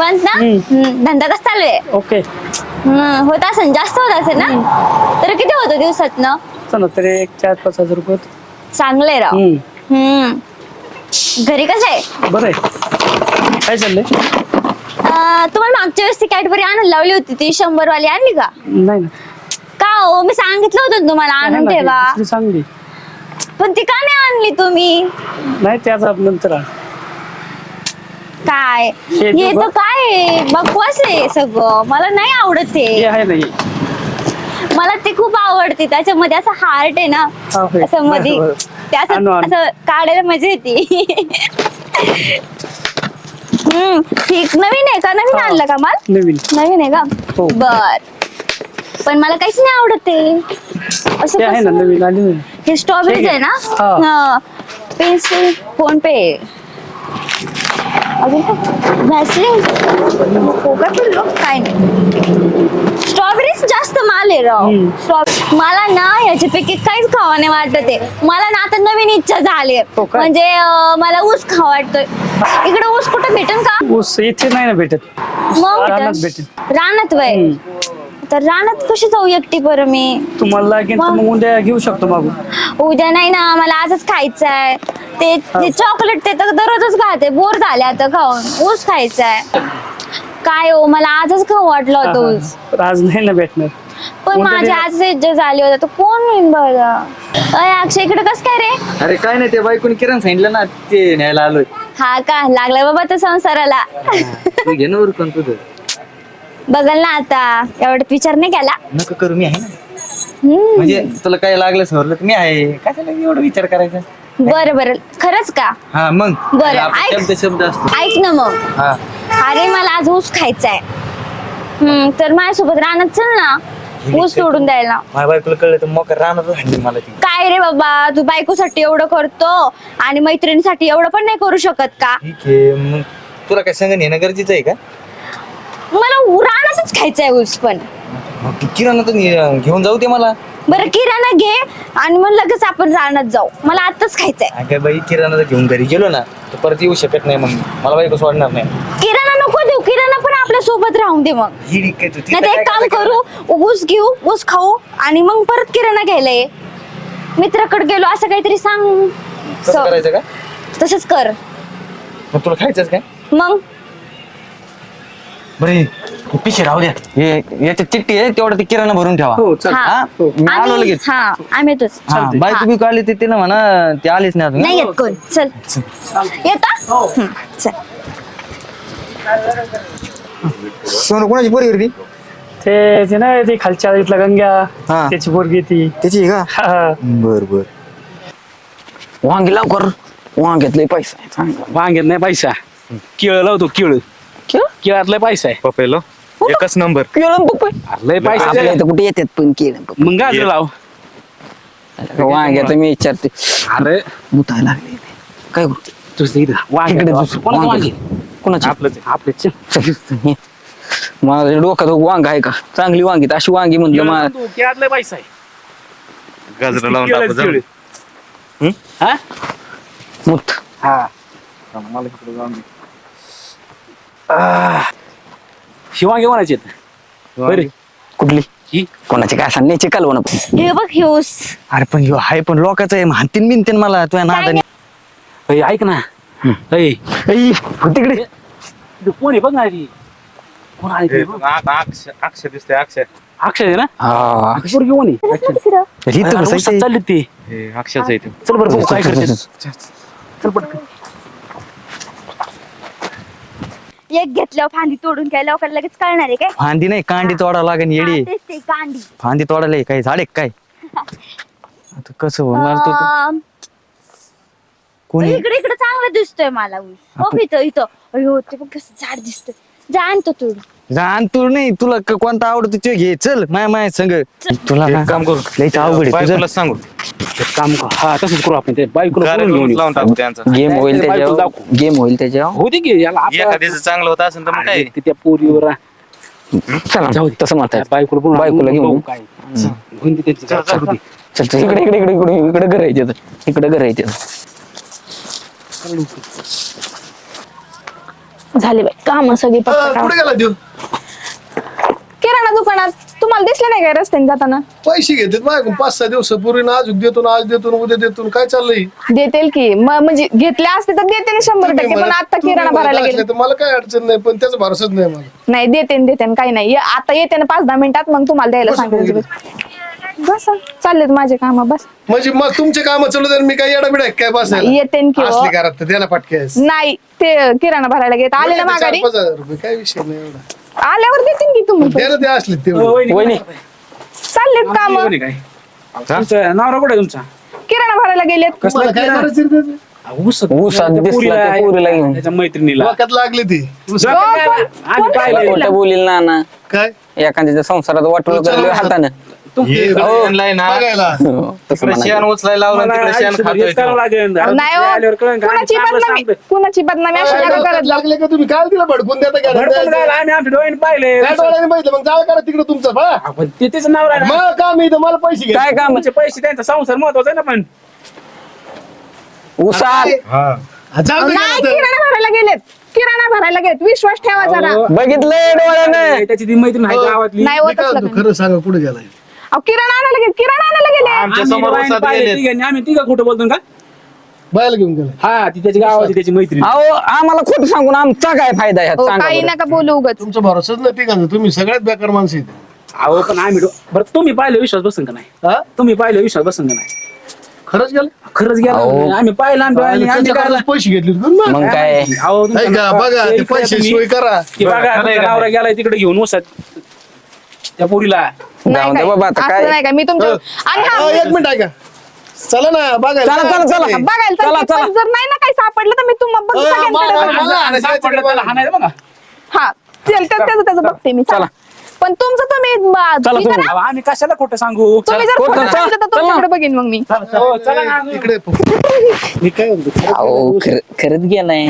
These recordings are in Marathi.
निवांत ना? हम्म. धंदा कसा चालू आहे. ओके. हम्म, होत असेल जास्त होत असेल ना? तर किती होतं दिवसात ना चला तरी एक चार पाच हजार रुपये होते. चांगले राव. हम्म. हम्म. घरी कसं आहे? बरं आहे. काय चाललंय? अं, तुम्हाला मागच्या वेळेस ती कॅडबरी आणायला लावली होती ती शंभर वाली आणली का? नाही ना. का हो? मी सांगितलं होतं तुम्हाला आणून ना, ठेवा. दुसरी चांगली. पण ती का नाही आणली तुम्ही? नाही त्याचा नंतर आण. काय? हे हे बघ. तर काय आहे? बकवास आहे सगळं. मला नाही आवडत हे. ते आहे ना हे. मला ते खूप आवडते. त्याच्यामध्ये असं हार्ट आहे ना हा, होय. असं मध्ये बरं, ते असं आणू, आणू. असं काढायला मजा येते. हम्म. ठीक नवीन आहे का? नवीन हा. आणलं का माल? नवीन. नवीन आहे का? हो. बर. पण मला काहीच नाही आवडत ते. असं ते आहे ना कसं? नवीन आली ना हे स्ट्रॉबेरीज आहे ना. हा. पेन्सिल फोन पे. अजून व्हॅसलिन कोका पिल्लो काय नाही. स्ट्रॉबेरीज जास्त माल आहे राव. हम्म. स्ट्रॉ- मला ना याच्यापैकी काहीच खावा नाही वाटत आहे. मला ना आता नवीन इच्छा झाली हो काय? म्हणजे अं, मला ऊस खावा वाटतोय. इकडे ऊस कुठं भेटेल का? ऊस इथे नाही ना भेटत. मग रानात भेटेल. रानात वय. तर रानात कशी जाऊ एकटी बरं मी? तुम्हाला लागेल तर मग उद्या घेऊ शकतो मागून. उद्या नाही ना मला आजच खायचं आहे ते ते चॉकलेट ते तर दररोजच खाते बोर झाले आता खाऊन. ऊस खायचा आहे काय हो मला आजच खाऊ वाटलं होतं हा. ऊस. आज नाही ना भेटणार. पण उद्या माझी आज इज्जत झाली होती तर कोण होईल बरं? अय अक्षय इकडे कस काय रे? अरे काय नाही ते बायकोनी किरण सांगितलं ना ते न्यायला आलोय. हा का? लागलाय बाबा तर संसाराला. तू घे ना उरकून तुझं. बघल ना आता. एवढ्यात विचार नाही केला. नको करू मी आहे ना. हम्म. म्हणजे तुला काय लागलं सवरलं तर मी आहे. काय त्याला एवढं विचार करायचा? बरं बरं. खरंच का? हा मग. बरं, आपला ऐक. शब्द शब्द असतो. ऐक ना मग. हा. अरे मला आज ऊस खायचा आहे हम्म तर माझ्यासोबत रानात चल ना. ऊस तोडून द्यायला. माझ्या बायकोला कळलं तर मग राहणार हाणली मला ती. काय रे बाबा? तू बायकोसाठी एवढं करतो आणि मैत्रिणीसाठी एवढं पण नाही करू शकत का? ठीक आहे मग तुला काय संग नेणं गरजेचं आहे का? मला रानातच खायचंय ऊस पण. मग किराणा तर ने- घेऊन जाऊ दे मला. बरं किराणा घे आणि मग लगेच आपण रानात जाऊ. मला आताच खायचंय. अगं बाई किराणा जर घेऊन घरी गेलो ना तर परत येऊ शकत नाही मग. मला बायको सोडणार नाही. किराणा नको देऊ. किराणा पण आपल्यासोबत राहून दे मग. ही आहे तू? नाही तर एक काम करू ऊस घेऊ ऊस खाऊ आणि मग परत किराणा घ्यायला ये. मित्राकडे गेलो असं काहीतरी सांग. कसं स- करायचं का? तसंच कर. मग तुला खायचंच काय? मग? बरे पिशे राहू द्या. हे याच्यात चिठ्ठी आहे तेवढं ते किराणा भरून ठेवा. हो चल हा. हा. मी आलो आम्ही लगेच. हा आम्ही येतोच. हा चालतंय. बायको बिको आली ते तिला म्हणा ते आलीच नाही अजून. नाही येत कोण. चल. येता? हं, चल. सोनं कोणाची पोरी होती? ते ते नाही ते खालच्या इथला गंग्या हा. त्याची पोरगी ती. त्याची का? हा. बर बर. वांगी लवकर वांग्यातले पैसा. वांग्यात नाही पैसा. केळ लावतो केळ. केळात लय पैसा आहे. पपेलो एकच नंबर. केळं अरे लय पैसा आपल्या आहे. इथं कुठे येतात पण केळं मग गाजर लाव. वांग्याचं मी विचारते. अरे. मुतायला लागले. काय करू? तुझं इथं वांगे इकडे लाव. दुसरं कोणाचं वांगे. वांगे? कोणाची? आपलंच आहे, आपलेच आहे. मला डोक्यात वांग आहे का? चांगली वांगी अशी वांगी म्हणलं केळं मा लावतो, केळात लय पैसा आहे. गाजर लावून टाकू जाऊ. केळ. हा? मुत हा. मला इकडे जाऊन दे. आह. वांगे कोणाचे आहेत? बरे. कुठली? ही? कोणाची? काय सांगण्याची कालवण हे बघ हे अरे पण ह्यो हाय पण लोकांचं आहे. म्हणतीन बिनतीन मला तुझ्या नादाने. अय, ऐक ना. अय, ऐ, हो तिकडे. कोण आहे बघ ना कोण आहे ते? बघ, अक्षय अक्षय दिसतंय अक्षय अक्षय आहे ना? हा. पोरगी कोण आहे? बसायचं चालली ती. हे अक्षयच आहे ते. चल बरं बघू काय करते. चल पटकन. एक घेतल्यावर फांदी तोडून काय लवकर लगेच कळणार आहे काय? फांदी नाही कांडी तोडा लागेल येडी. हा, तेच ते कांडी. फांदी तोडायला हे काय झाडे काय? आता कसं होणार तो? अं, कोणी? इकडे इकडे चांगलं दिसतोय मला ऊस बघ इथं इथं. अयो ते बघ कसं झाड दिसतोय. जा आणतो तोड. जाण तू नाही तुला क- कोणता आवडतो ते घे चल माय माय संग. तुला एक काम करू. लयच अवघड आहे बायकोला तुझं. सांगू. एक काम कर. हा तसंच करू आपण ते. बोलून घेऊन गाडी येऊ. लावून टाकू त्यांचा गेम होईल बायकोला त्याच्यावर. दाखवू. गेम होईल त्याच्यावर. होते की याला आपल्या- एखाद्याचं चांगलं होत असेल तर मग काय? ते त्या पोरीवर चला जाऊ दे. तसं म्हणताय बायकोला बोलून बायकोला घेऊन. काय. घेऊन दे त्यांची. चल, चल, चालू दे. चल चल, इकडे इकडे इकडे इकडे इकडे घर आहे त्याचं इकडे घर आहे त्याचं झाली बाई काम सगळी हा, पटकन कुठे गेला देऊ किराणा दुकानात तुम्हाला दिसलं नाही काय रस्त्याने जाताना? पैसे घेतात माझ्याकडून. पाच सहा दिवसापूर्वी ना आज देतो ना आज देतो ना उद्या देतो ना. काय चाललंय? देतील की. म- म्हणजे घेतले असते तर देते ना शंभर टक्के पण आता तुम्ही किराणा भरायला गेले तर मला काय अडचण नाही पण त्याचा भरोसाच नाही मला. नाही देते न देते न, काही नाही. ये- आता येते ना पाच दहा मिनिटात मग तुम्हाला द्यायला बस सांगते. बस चाललेत माझे काम बस. म्हणजे मग तुमचे काम चालू तर मी काय येडा बिडा काय बस नाही, येते न की हो. असली घरात तर पाटक्यास नाही ते किराणा भरायला घेत. आले ना चार माघारी पाच हजार रुपये काय विषय नाही एवढा. आल्यावर देतील की तुम्ही द्या ना ते असले हो, वहिनी. चाललेत काम. वहिनी काय? तुमचा नवरा कुठे तुमचा? किराणा भरायला गेलेत. मला काय करायचं रे त्याचं? ऊस ऊसात दिसला त्या पोरीला घेऊन. त्याच्या मैत्रिणीला. डोक्यात लागली ती. डोक्यात काय ना? आम्ही कोण- पाहिलंय. कोण- खोटं बोलील ना ना काय? एखाद्याच्या संसारात चला, चला. हातानं. शेण उचलायला लावलं तिकडे शेण खातोय तो. नाही हो का? कुणाची बदनामी सांगतोय. कुणाची बदनामी अशी नका करत जाऊ? लागले का तुम्ही? काय तिला भडकून देता का? आम्ही आमच्या डोळ्याने पाहिले. काय डोळ्याने बघितलं मग जाळ करा तिकडे तुमचं बा आपण तिथेच नवरा आहे. मग काम इथं मला पैसे घ्या. काय काम पैसे त्यांचा संसार महत्त्वाचा आहे ना पण. उसात जाऊ दे नाही घरात. किराणा भरायला गेलेत. किराणा भरायला गेलेत. विश्वास ठेवा जरा. अहो, बघितलंय डोळ्यानं. त्याची ती मैत्रीण आहे गावातली. नाही मी होत काय म्हणतो. खरं सांगा कुठे गेलाय? अहो किराणा आणायला गेले किराणा आणायला गेले. आमच्या आम्ही समोर उसात. तिघांनी. तिघं खोटं बोलतो का? बायला घेऊन गेलाय हा ती त्याची गावाची त्याची मैत्रीण. अहो आम्हाला खोटं सांगून आमचा काय फायदा ह्यात हो, सांगा काही बरं. नका बोलू उगच. तुमचा भरोसाच नाही तिघांचा. तुम्ही सगळ्यात बेकार माणसं इथे अहो पण आम्ही डो- बरं तुम्ही पाहिलं विश्वास बसन का नाही? हा? तुम्ही पाहिलं विश्वास बसन का नाही? खरंच गेलं? खरंच गेला. आम्ही पाहिलं आम्ही पैसे घेतले होते ना. मग काय? अहो, तुमच्या ऐका नवरा- बघा ते ते इकडे पैसे तुम्ही- सोय करा. की बघा खरंय तुमचा का? नवरा गेलाय तिकडे घेऊन वसत. त्या पोरीला. नाही दे काय. बाबा आता असं काय? नाही का? मी तुमच्या आणि हा, अहो, एक मिनिट ऐका. चला ना बघायला चला, चला, चला. बघायला चला, चालते. पण जर नाही ना काही सापडलं तर मी तुम्हाला बघ अ, सगळ्यांकडे मला- बघा. मला आणायचं आहे सापडलं तिकडे त्याला हाणायचं बघा. हा. चल त्या- त्याचं त्याचं बघते मी. चला. पण तुमचं तुम्ही चला तुम्ही. अहो, आम्ही कशाला खोटं सांगू? तुम्ही जर कोण- खोटं चला, सांगितलं तर चला. तुमच्याकडे बघीन मग मी. चला ना इकडे मी काय म्हणतो? अहो खर- खरंच गेलाय.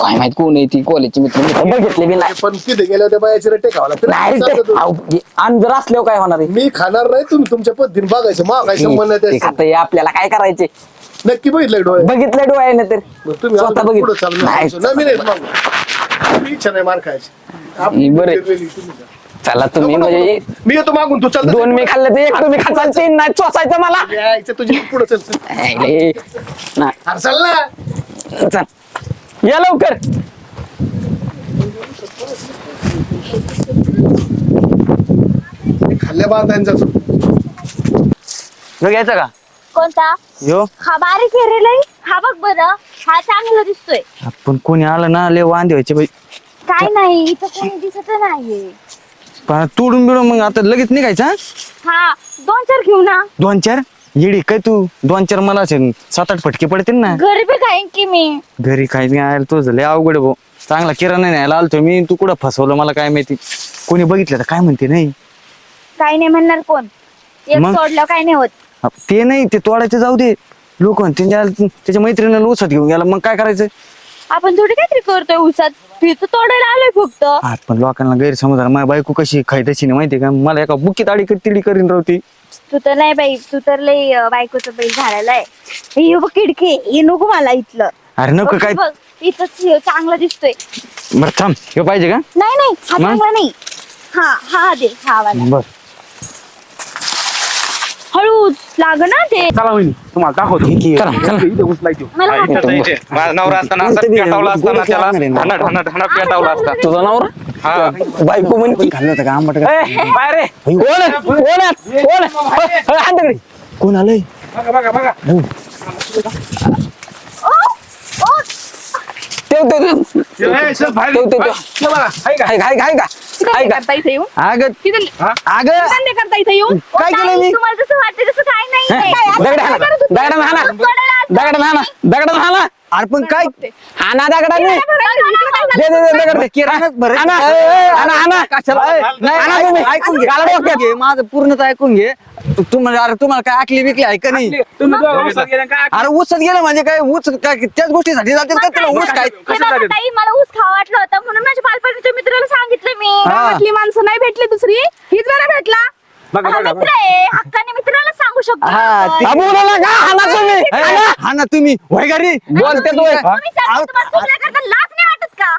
काय माहीत कोण आहे ती कॉलेजची मित्र मी तर बघितले बी नाही. पण तिथे गेल्या त्या बायाची रट्टे खावा नाही रे लागते ते- अहो, हे- आणि जर असल्यावर काय होणार आहे? मी खाणार नाही तुम्ही तुमच्या पद्धतीने बघायचं. मग काय संबंध नाही ते त्याचा. खातं हे आपल्याला काय करायचे? नक्की बघितलं डोळे. बघितलं डोळ्याने तर. मग तुम्ही स्वतः पुढे बघितलं. चालू नाही. नाही मी नाही मागू. मी इच्छा नाही मार खायची. आपली बरं. ठरलेली, तुम्ही जा. चला तुम्ही म्हणजे मी येतो मागून तू चालतो दोन मी खाल्ले तर एक तुम्ही खाचाल तीन नाही चोचायचं मला. यायचं तुझी पुढे चल चल. नाही. नाही. अरे चल ना. चल. या लवकर. खाल्ल्या घ्यायचं का? कोणता? यो. हा बारीक आहे रे लई. हा बघ बरं. हा चांगला दिसतोय. पण कोणी आलं ना लय वांदे व्हायचे बाई. काय नाही इथं कोणी दिसत नाहीये. पण तोडून बिडून मग आता लगेच निघायचं? हा दोन चार घेऊ ना. दोन चार? येडी काय तू? दोन चार मला असेल सात आठ फटके पडतील ना? घरी बी खाईन की मी? घरी काही नाही आहे तुझं लय अवघड आहे भाऊ. चांगला किराणा न्यायला आलतो मी तू कुठं फसवलं मला काय माहिती? कोणी बघितलं तर काय म्हणते नाही? काही नाही म्हणणार कोण? एक मग? सोडलं काय नाही होत. ते नाही ते तोडायचे जाऊ दे. लोक त्यांच्या त्याच्या मैत्रिणीला लोसत घेऊन गेला मग काय करायचं? आपण थोडी काहीतरी करतोय उसात फिरतो तोडायला आलोय फक्त. हा पण लोकांना गैरसमज झाला. माझी बायको कशी खाय तशी नाही माहिती का? मला एका बुकीत आडी तिडी करीन राहती तू तर नाही बाई तू तर लय अं, बायकोचं बैल झालेला आहे. हे बघ खिडकी हे नको मला इथलं. अरे नको बघ, काय? बघ, इथंच हे चांगला दिसतोय. बरं थांब हे पाहिजे का? नाही नाही हा मग? चांगला नाही. हा हा दे हा वाला. बर. हळूच लाग ना ते. चला वहिनी तुम्हाला दाखवतो. चला चला. इथे उचलायचो मला हा, वाटलं- इथं- इथे. माझा नवरा असताना असा पेटावला असताना त्याला आहे पेटावला असता. तुझा नवरा? हा. बायको म्हण का? आंबट का? ए, बाहेर रे. कोण आहे? कोण आहे? कोण आहे? होय, होय, हात दगडी. कोण आलंय? बघा बघा बघा. ओ, ओ, तेव तेव तेव. ए, चल बाहेर. ठेव, ठेव, ठेव. हे हाय का? हाय का? हाय करता इथे येऊन? अगं किती अगं. धंदे करता इथे येऊन? काय केलं ताई, मी? तुम्हाला जसं वाटतं तसं काय नाही दगड हाना दगड हाना. दगड हाना दगड हाना. अरे पण काय? हाना दगडाने दे दे दे दगड दे किराणा हाना ए, ए, हाना हाना हाना तुम्ही ऐकून घे. डोक्यात. माझं पूर्णत ऐकून घे. तू- तुम्हाला अरे तुम्हाला काय आकली विकली आहे का नाही? तुम्ही दोघं उचलत गेले काय अरे ऊसच गेलं म्हणजे काय? ऊस काय त्याच गोष्टीसाठी जातील का तुला ऊस काय? हे बघा, ताई, मला ऊस खावा वाटलं होतं. म्हणून माझ्या बालपणीच्या मित्राला सांगितलं मी. गावातली माणसं नाही भेटली दुसरी. हीच बरं भेटला. बघा हा बघा मित्र आहे. हक्काने मित्राला सांगू शकतो. हा, आपण. ती- अबू बोला का हाना तुम्ही. ए, हा ना. तुम्ही. वय घरी बोलते तोय तुम्ही सांगा, तुम्हाला चुकल्या करता लाज नाही वाटत का?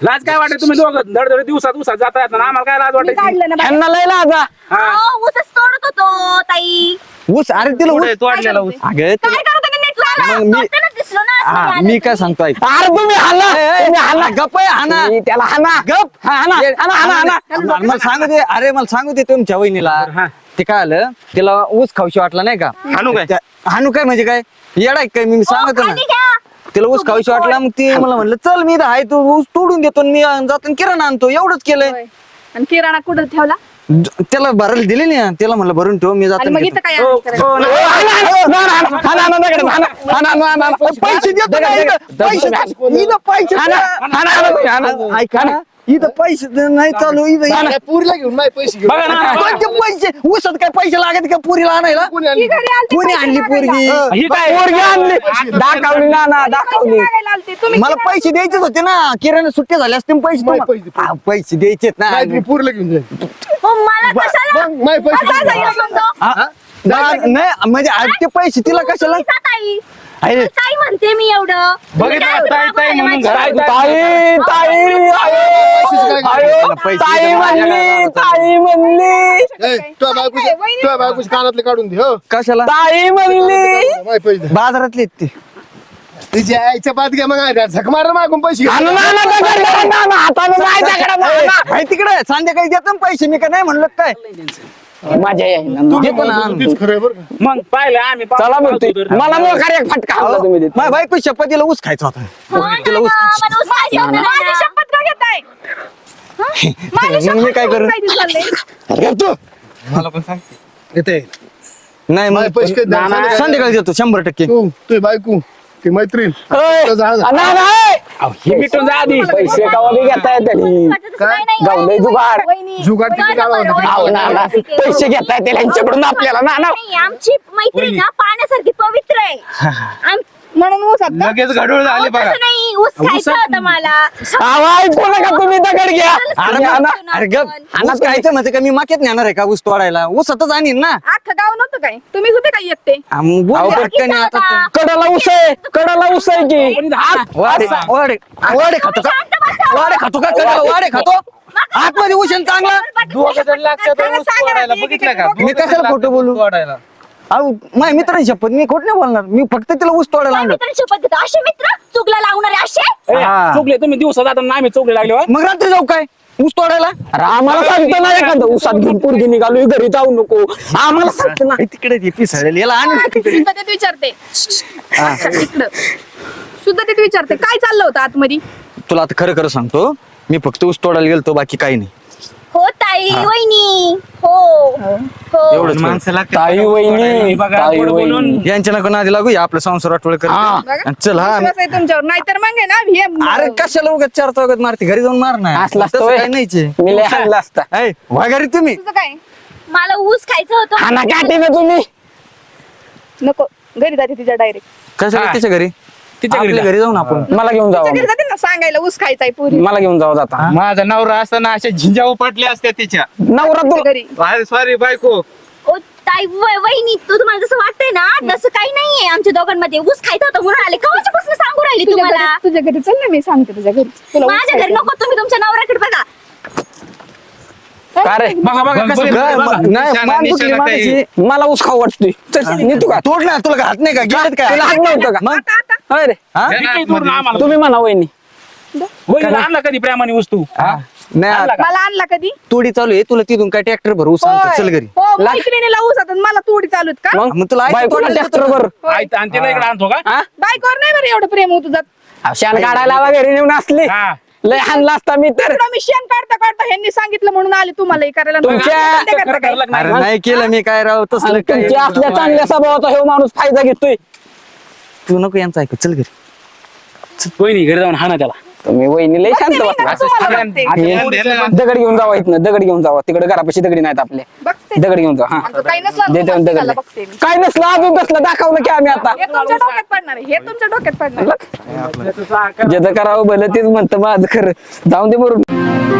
लाज काय वाटत? तुम्ही दोघं धडधड दिवसात दिवसात जाता येतात आम्हाला काय लाज मी वाटायची? काढलं ना बाई. ह्यांना लय लाजा अहो, ऊसच तोडत होतो ताई. ऊस अरे तिला ऊस तोडलेला ऊस. अगं काय करत. मग मी- दिसलो हा. काय सांगतो ऐक. अरे तुम्ही हाना तुम्ही हाना. गप आहे हाना. त्याला हाना. गप हा, हाना ये- हाना हाना हाना. मला मला सांगू दे अरे मला सांगू दे तुमच्या वहिनीला. हा. ते काय आलं तिला ऊस खाऊशी वाटला नाही का? हाणू काय? त्या- हाणू काय म्हणजे काय? येडा आहे काय? मी सांगतो ना. तिला ऊस खाऊशी वाटला मग ती मला म्हणलं चल मी इथं आहे तू ऊस तोडून देतो आणि मी जातो आणि किराणा आणतो. एवढंच केलंय. आणि किराणा कुठं ठेवला? त्याला भरायला दिली नाही त्याला म्हणलं भरून ठेव मी जातो आणि मग. इथं काय हो, आणायचं करायचं? हो, ना. पैसे देतो ना इथं. पैसे इथं पैसे ऐका ना इथं पैसे दे- नाही चालू इथं काय पुरीला घेऊन नाही पैसे घेऊन बघा ना कोणते पैसे ऊसात काय पैसे लागत का पुरीला आणायला कोणी आणली? ही घरी आलती कोणी पैसे आणली मागायला. पोरगी ही काय पोरगी आणली दाखवली ना ना पैसे दाखवली मागायला आलते. तुम्ही मला पैसे द्यायचेच होते ना किराणा सुट्टे झाले असते पैसे तुम्हाला- पैसे. हा, द्यायचेत ना नाही पुरीला घेऊन जाईल मला कशाला? मग माय पैसे तो? हा? नाही म्हणजे आज ते पैसे तिला कशाला? ताई. काय म्हणते मी एवढं. तुम्ही बघितलं, काय ताई, ताई मागवायला म्हणून माझी? घरात. ताई ताई आयो, ताई म्हणली. ताई म्हणली. ए, तुझ्या बायकोचे तुझ्या बायकोचे कानातले काढून दे हो. कशाला? ताई म्हणली. माय पैसे दे. बाजारातले आहेत ते. तिच्या आईच्या पात घ्या मग झक मार मागून पैसे घे. हाणू ना, ना, दगड करा ना, ना, हातानं नाही दगड मारा. आहे तिकडे संध्याकाळी देतो ना पैसे मी का नाही म्हणलं काय मजा येईल ना. तू देतो ना म्हणतो, तीच खरं आहे बरं का? मग पाहिलं आम्ही चला मला एक फटका तुम्ही तिथे. माझ्या बायको शपथीला ऊस खायचा होता हो ना, तिला ऊस. माझी शपथ का घेताय माझी मग मी काय करू काय चाललंय अरे तू येते नाही मग पैसे द्या, संध्याकाळी- संध्याकाळी देतो शंभर टक्के तू तुझी बायको ती मैत्रीण जा- जा. ना, नाही. अहो, हे मिटून जा आधी. पैसे कवा बी घेताय त्यांनी. वाटतच काय. गावलंय जुगाड. जुगाड किती? अहो, ना, ना. पैसे घेताय ते यांच्याकडून आपल्याला. ना ना. नाही, आमची मैत्री ना पाण्यासारखी पवित्र आहे. आम- म्हणून ऊस आता. लगेच घडूळ झाले अहो, बघा. तसं नाही ऊस खायचा होता मला. आवाज ऐकू नका तुम्ही दगड घ्या. अरे आणा. गप खायचं म्हणते का मी माकेत नेणार आहे का ऊस तोडायला? ऊसातच आणीन ना. अख्खं गाव नव्हतं काय? होते काय एकटे? बोल अहो, आता. कडाला उस आहे कडाला उस आहे की? वाडे वाडे वाडे खातो का? वाडे खातो का? कडाला वाडे खातो? आतमध्ये उशन चांगला? दोघं जण लागतात खरं ऊस सांगा? ना, तोडायला ती बघितलं का? मी कशाला दोघं जण खोटं बोलू? ऊस तोडायला. अहो माझ्या मित्रांची शपथ मी खोट नाही बोलणार. मी फक्त तिला ऊस तोडायला आणलं. मित्रांची शपथ घेतो असे मित्र चुकला लावणारे असे? ए, हा. चुकले तुम्ही दिवसा जाताना आम्ही चुकले लागले हो. मग रात्री जाऊ काय? ऊस तोडायला? अरे आम्हाला सांगतो ना एखादं उसात घेऊन पोरगी निघालो घरी जाऊ नको. आम्हाला सांगतो ना हे तिकडे ते पिसळेल. याला आणि सुद्धा ते विचारते. इकडं. सुद्धा ते विचारते. काय चाललं होतं आतमध्ये? तुला आता खरं खरं सांगतो मी फक्त ऊस तोडायला गेलतो बाकी काही नाही. हो. ताई वहिनी. हो हो. एवढंच माणसाला ताई वहिनी बघा, ताई पुढं बोलून. वहिनी यांच्या नको नादी लागू या आपलं संसार आठवड कर हा. बघा, चल हा विश्वास आहे तुमच्यावर. नाहीतर मग आहे ना हे अरे कशाला उगाच चार चौकात मारते? घरी जाऊन मार ना असला असतो तसं होय. काही नाहीचे मी लय हाणला असता. ऐ, वा घरी तुम्ही. तुझं काय? मला ऊस खायचं होतं. हाना काटे ना तुम्ही. नको घरी जाते तिच्या डायरेक्ट. कशाला हा. तिच्या घरी? तिच्या घरी आपल्या जा. घरी जाऊन आपण. मला घेऊन तिच्या जावा घरी जाते ना सांगायला ऊस खायचाय पुरी. मला घेऊन जावं जाता. माझा नवरा असताना अशा झिंजा उपटल्या असत्या तिच्या. नवरा तू घरी. सॉरी बायको. ओ ताई व- वहिनी तू तुम्हाला जसं वाटतंय ना तसं काही नाहीये. आमच्या दोघांमध्ये ऊस खायचं होतं म्हणून आले. कवाच्यापासून सांगू राहिली तुझ्या तुम्हाला? घरी तुझ्या घरी चल ना मी सांगते तुझ्या घरी. तुला ऊस माझ्या घरी खायचा. नको तुम्ही तुमच्या नवऱ्याकडे बघा. का रे? बघा बघा बघ, कसं बघ, बघा. नाही, निशाणा- मान दुखली निशाणा काही. माझी. मला ऊस खाऊ वाटतोय. चल, का तोड ना तुला हात नाही का? गेलेत तुला काय हात नव्हतं का? आता होय रे. हा? हे काही दूर ना आम्हाला. तुम्ही म्हणा वहिनी. वहिनीला आणला कधी प्रेमाने वस्तू? नाही आणला का? मला आणला कधी? तोडी चालू आहे तुला तिथून काय ट्रॅक्टर भरू सांगतो चल घरी. हो मैत्रिणीला ऊस आता मला तोडी चालू आहेत का? मग? मग तुला ऐकतो बायकोला ना ट्रॅक्टर वर आई आणि तिला इकडे आणतो का? हा? बायकोवर नाही बरं एवढं प्रेम होत तुझं शान काढायला घरी नेऊन असली. हा. लय हाणला असता मी तर. मी शेण काढता काढता ह्यांनी सांगितलं म्हणून आले तुम्हाला हे करायला. तुमच्या- करता काय? अरे नाही केलं मी काय राव तसलं आणि काय तुमच्या असल्या चांगल्या स्वभावाचा हे माणूस फायदा घेतोय. तू नको यांचं ऐकू. चल घरी. वहिनी घरी जाऊन हाना त्याला. तुम्ही वहिनी लय शांत बघते मी बसला. हे दगड घेऊन जावा इथनं दगड घेऊन जावा. तिकडे घरापाशी दगडी नाहीत आपले. बघते. दगड घेऊन जा हा. आमचं काही नसलं देते तर दगड त्याला बघते मी. काय नसलं अजून कसलं दाखवलं की आम्ही आता. हे तुमच्या डोक्यात पडणार आहे हे तुमच्या डोक्यात पडणार आहे. ज्याचं करावं भलं तेच म्हणतं माझं खरं. जाऊन दे बरोबर